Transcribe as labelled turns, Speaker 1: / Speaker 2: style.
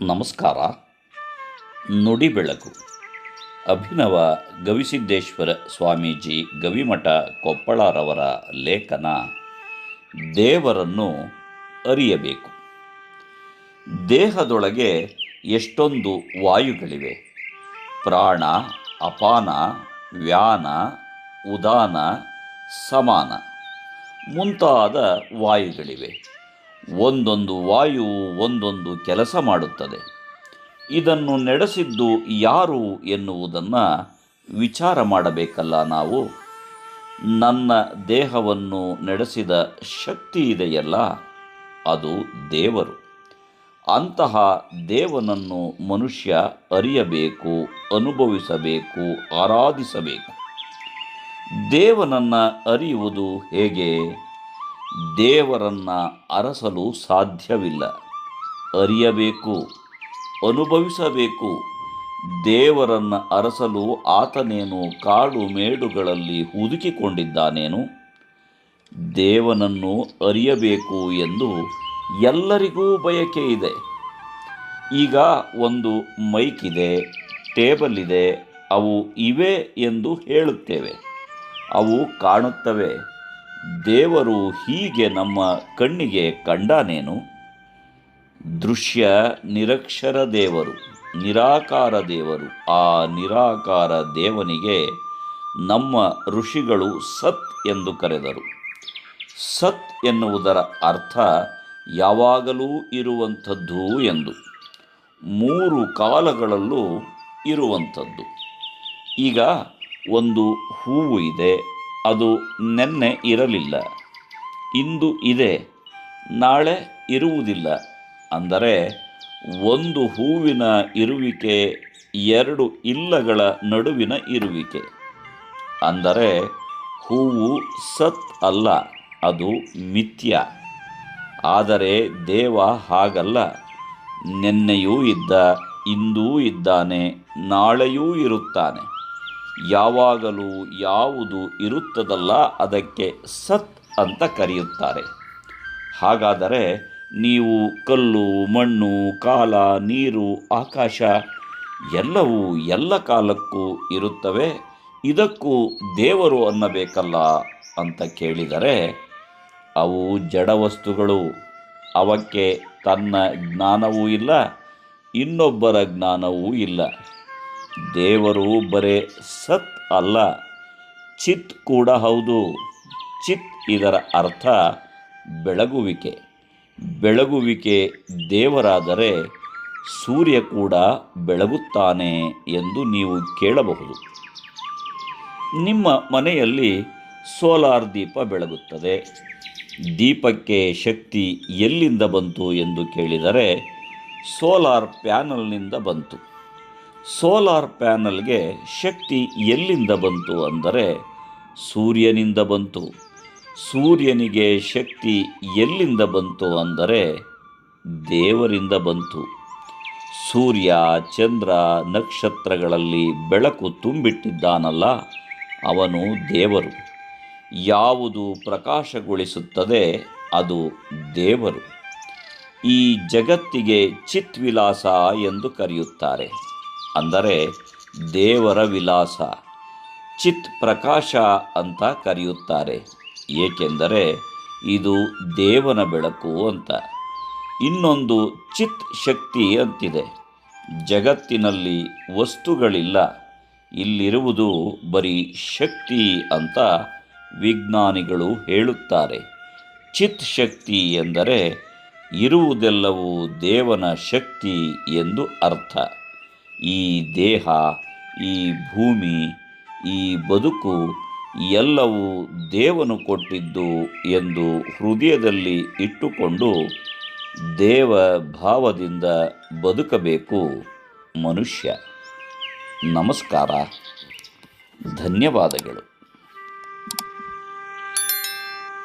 Speaker 1: ನಮಸ್ಕಾರ. ನುಡಿ ಬೆಳಕು. ಅಭಿನವ ಗವಿಸಿದ್ದೇಶ್ವರ ಸ್ವಾಮೀಜಿ ಗವಿಮಠ ಕೊಪ್ಪಳರವರ ಲೇಖನ ದೇವರನ್ನು ಅರಿಯಬೇಕು. ದೇಹದೊಳಗೆ ಎಷ್ಟೊಂದು ವಾಯುಗಳಿವೆ. ಪ್ರಾಣ, ಅಪಾನ, ವ್ಯಾನ, ಉದಾನ, ಸಮಾನ ಮುಂತಾದ ವಾಯುಗಳಿವೆ. ಒಂದೊಂದು ವಾಯು ಒಂದೊಂದು ಕೆಲಸ ಮಾಡುತ್ತದೆ. ಇದನ್ನು ನಡೆಸಿದ್ದು ಯಾರು ಎನ್ನುವುದನ್ನು ವಿಚಾರ ಮಾಡಬೇಕಲ್ಲ ನಾವು. ನನ್ನ ದೇಹವನ್ನು ನಡೆಸಿದ ಶಕ್ತಿ ಇದೆಯಲ್ಲ, ಅದು ದೇವರು. ಅಂತಹ ದೇವನನ್ನು ಮನುಷ್ಯ ಅರಿಯಬೇಕು, ಅನುಭವಿಸಬೇಕು, ಆರಾಧಿಸಬೇಕು. ದೇವನನ್ನು ಅರಿಯುವುದು ಹೇಗೆ? ದೇವರನ್ನು ಅರಸಲು ಸಾಧ್ಯವಿಲ್ಲ. ಅರಿಯಬೇಕು, ಅನುಭವಿಸಬೇಕು. ದೇವರನ್ನು ಅರಸಲು ಆತನೇನು ಕಾಡು ಮೇಡುಗಳಲ್ಲಿ ಹುದುಕಿಕೊಂಡಿದ್ದಾನೇನು? ದೇವನನ್ನು ಅರಿಯಬೇಕು ಎಂದು ಎಲ್ಲರಿಗೂ ಬಯಕೆ ಇದೆ. ಈಗ ಒಂದು ಮೈಕ್ ಇದೆ ಟೇಬಲ್ ಇದೆ ಅವು ಇವೆ ಎಂದು ಹೇಳುತ್ತೇವೆ. ಅವು ಕಾಣುತ್ತವೆ. ದೇವರು ಹೀಗೆ ನಮ್ಮ ಕಣ್ಣಿಗೆ ಕಂಡಾನೇನು? ದೃಶ್ಯ ನಿರಕ್ಷರ ದೇವರು, ನಿರಾಕಾರ ದೇವರು. ಆ ನಿರಾಕಾರ ದೇವನಿಗೆ ನಮ್ಮ ಋಷಿಗಳು ಸತ್ ಎಂದು ಕರೆದರು. ಸತ್ ಎನ್ನುವುದರ ಅರ್ಥ ಯಾವಾಗಲೂ ಇರುವಂಥದ್ದು ಎಂದು. ಮೂರು ಕಾಲಗಳಲ್ಲೂ ಇರುವಂಥದ್ದು. ಈಗ ಒಂದು ಹೂವು ಇದೆ ಅದು ನೆನ್ನೆ ಇರಲಿಲ್ಲ. ಇಂದು ಇದೆ, ನಾಳೆ ಇರುವುದಿಲ್ಲ ಅಂದರೆ ಒಂದು ಹೂವಿನ ಇರುವಿಕೆ, ಎರಡು ಇಲ್ಲಗಳ ನಡುವಿನ ಇರುವಿಕೆ ಅಂದರೆ ಹೂವು ಸತ್ ಅಲ್ಲ, ಅದು ಮಿಥ್ಯ. ಆದರೆ ದೇವ ಹಾಗಲ್ಲ, ನಿನ್ನೆಯೂ ಇದ್ದ, ಇಂದೂ ಇದ್ದಾನೆ, ನಾಳೆಯೂ ಇರುತ್ತಾನೆ. ಯಾವಾಗಲೂ ಯಾವುದು ಇರುತ್ತದಲ್ಲ ಅದಕ್ಕೆ ಸತ್ ಅಂತ ಕರೆಯುತ್ತಾರೆ. ಹಾಗಾದರೆ ನೀವು ಕಲ್ಲು, ಮಣ್ಣು, ಕಾಲ, ನೀರು, ಆಕಾಶ ಎಲ್ಲವೂ ಎಲ್ಲ ಕಾಲಕ್ಕೂ ಇರುತ್ತವೆ. ಇದಕ್ಕೂ ದೇವರು ಅನ್ನಬೇಕಲ್ಲ ಅಂತ ಕೇಳಿದರೆ ಅವು ಜಡವಸ್ತುಗಳು ಅವಕ್ಕೆ ತನ್ನ ಜ್ಞಾನವೂ ಇಲ್ಲ, ಇನ್ನೊಬ್ಬರ ಜ್ಞಾನವೂ ಇಲ್ಲ. ದೇವರು ಬರೇ ಸತ್ ಅಲ್ಲ, ಚಿತ್ ಕೂಡ ಹೌದು. ಚಿತ್ ಇದರ ಅರ್ಥ ಬೆಳಗುವಿಕೆ. ಬೆಳಗುವಿಕೆ ದೇವರಾದರೆ ಸೂರ್ಯ ಕೂಡ ಬೆಳಗುತ್ತಾನೆ ಎಂದು ನೀವು ಕೇಳಬಹುದು. ನಿಮ್ಮ ಮನೆಯಲ್ಲಿ ಸೋಲಾರ್ ದೀಪ ಬೆಳಗುತ್ತದೆ. ದೀಪಕ್ಕೆ ಶಕ್ತಿ ಎಲ್ಲಿಂದ ಬಂತು ಎಂದು ಕೇಳಿದರೆ ಸೋಲಾರ್ ಪ್ಯಾನಲ್ನಿಂದ ಬಂತು. ಸೋಲಾರ್ ಪ್ಯಾನಲ್ಗೆ ಶಕ್ತಿ ಎಲ್ಲಿಂದ ಬಂತು ಅಂದರೆ ಸೂರ್ಯನಿಂದ ಬಂತು. ಸೂರ್ಯನಿಗೆ ಶಕ್ತಿ ಎಲ್ಲಿಂದ ಬಂತು ಅಂದರೆ ದೇವರಿಂದ ಬಂತು. ಸೂರ್ಯ, ಚಂದ್ರ ನಕ್ಷತ್ರಗಳಲ್ಲಿ ಬೆಳಕು ತುಂಬಿಟ್ಟಿದ್ದಾನಲ್ಲ, ಅವನು ದೇವರು. ಯಾವುದು ಪ್ರಕಾಶಗೊಳಿಸುತ್ತದೆ ಅದು ದೇವರು. ಈ ಜಗತ್ತಿಗೆ ಚಿತ್ವಿಲಾಸ ಎಂದು ಕರೆಯುತ್ತಾರೆ. ಅಂದರೆ ದೇವರ ವಿಲಾಸ, ಚಿತ್ ಪ್ರಕಾಶ ಅಂತ ಕರೆಯುತ್ತಾರೆ. ಏಕೆಂದರೆ ಇದು ದೇವನ ಬೆಳಕು ಅಂತ. ಇನ್ನೊಂದು ಚಿತ್ ಶಕ್ತಿ ಅಂತಿದೆ. ಜಗತ್ತಿನಲ್ಲಿ ವಸ್ತುಗಳಿಲ್ಲ. ಇಲ್ಲಿರುವುದು ಬರೀ ಶಕ್ತಿ ಅಂತ ವಿಜ್ಞಾನಿಗಳು ಹೇಳುತ್ತಾರೆ. ಚಿತ್ ಶಕ್ತಿ ಎಂದರೆ ಇರುವುದೆಲ್ಲವೂ ದೇವನ ಶಕ್ತಿ ಎಂದು ಅರ್ಥ. ಈ ದೇಹ, ಈ ಭೂಮಿ, ಈ ಬದುಕು ಎಲ್ಲವೂ ದೇವನು ಕೊಟ್ಟಿದ್ದು ಎಂದು ಹೃದಯದಲ್ಲಿ ಇಟ್ಟುಕೊಂಡು ದೇವ ಭಾವದಿಂದ ಬದುಕಬೇಕು ಮನುಷ್ಯ. ನಮಸ್ಕಾರ. ಧನ್ಯವಾದಗಳು.